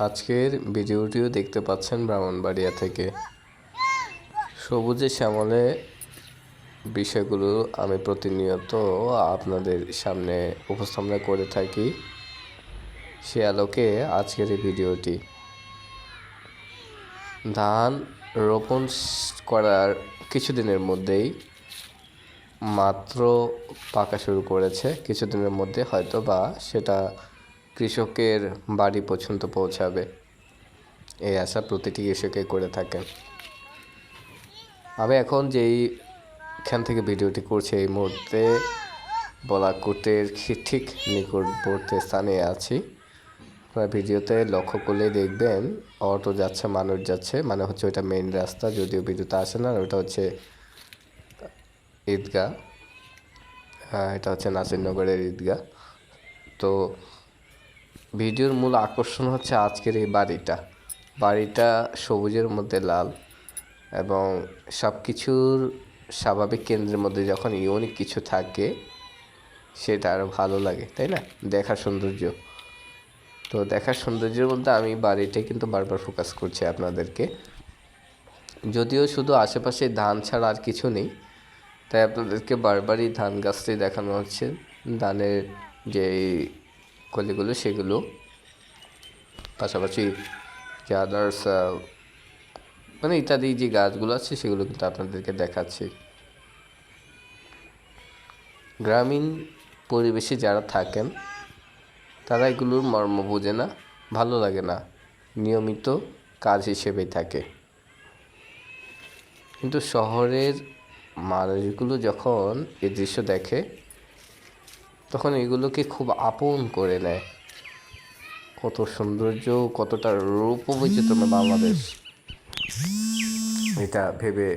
আজকের ভিডিওটিও দেখতে পাচ্ছেন ব্রাহ্মণবাড়িয়া থেকে। সবুজে শ্যামলে বিষয়গুলো আমি প্রতিনিয়ত আপনাদের সামনে উপস্থাপনা করে থাকি। সে আলোকে আজকের এই ভিডিওটি। ধান রোপণ করার কিছুদিনের মধ্যেই মাত্র পাকা শুরু করেছে। কিছুদিনের মধ্যে হয়তো বা সেটা কৃষকের বাড়ি পর্যন্ত পৌঁছাবে। এই আশা প্রতিটি কৃষকে করে থাকেন আমি এখন যেই এখান থেকে ভিডিওটি করছি, এই মুহূর্তে বলাকুটের ঠিক নিকটবর্তী স্থানে আছি। আপনারা ভিডিওতে লক্ষ্য করলেই দেখবেন, অটো যাচ্ছে, মানুষ যাচ্ছে মানে হচ্ছে ওইটা মেইন রাস্তা, যদিও ভিডিওতে আসে না ওটা হচ্ছে ঈদগাহ। হ্যাঁ এটা হচ্ছে নাসিরনগরের ঈদগাহ। তো ভিডিওর মূল আকর্ষণ হচ্ছে আজকের এই বাড়িটা। বাড়িটা সবুজের মধ্যে লাল এবং সব কিছুর স্বাভাবিক কেন্দ্রের মধ্যে যখন ইউনিক কিছু থাকে, সেটা আরও ভালো লাগে, তাই না? দেখার সৌন্দর্য। তো দেখার সৌন্দর্যের মধ্যে আমি বাড়িটাই কিন্তু বারবার ফোকাস করছি আপনাদেরকে। যদিও শুধু আশেপাশে ধান ছাড়া আর কিছু নেই, তাই আপনাদেরকে বারবারই ধান গাছটি দেখানো হচ্ছে। ধানের যে কলিগুলো সেগুলো। পাশাপাশি যে আদার্স মানে ইত্যাদি যে গাছগুলো আছে সেগুলো কিন্তু আপনাদেরকে দেখাচ্ছি। গ্রামীণ পরিবেশে যারা থাকেন, তারা এগুলোর মর্ম বোঝে না, ভালো লাগে না, নিয়মিত কাজ হিসেবেই থাকে। কিন্তু শহরের মানুষগুলো যখন এই দৃশ্য দেখে তখন এগুলোকে খুব আপন করে নেয়। কত সৌন্দর্য, কতটা রূপবৈচিত্র্য বাংলাদেশ। এটা ভেবে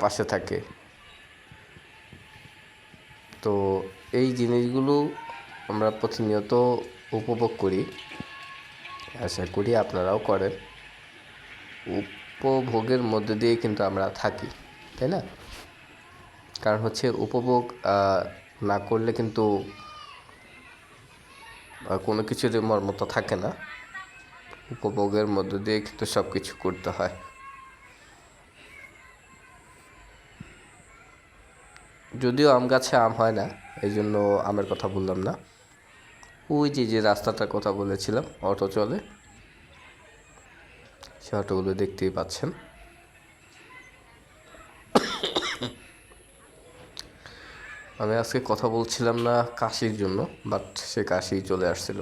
পাশে থাকে। তো এই জিনিসগুলো আমরা প্রতিনিয়ত উপভোগ করি। আশা করি আপনারাও করেন। উপভোগের মধ্যে দিয়ে কিন্তু আমরা থাকি, তাই না? কারণ হচ্ছে উপভোগ না করলে কিন্তু কোনো কিছুর মর্মতা থাকে না। উপভোগের মধ্য দিয়ে কিন্তু সব কিছু করতে হয়। যদিও আম গাছে আম হয় না এই জন্য আমের কথা বললাম না। ওই যে যে রাস্তাটার কথা বলেছিলাম, অটো চলে, সে অটোগুলো দেখতেই পাচ্ছেন। আমি আজকে কথা বলছিলাম না কাশির জন্য বাট সে কাশি চলে আসছিল।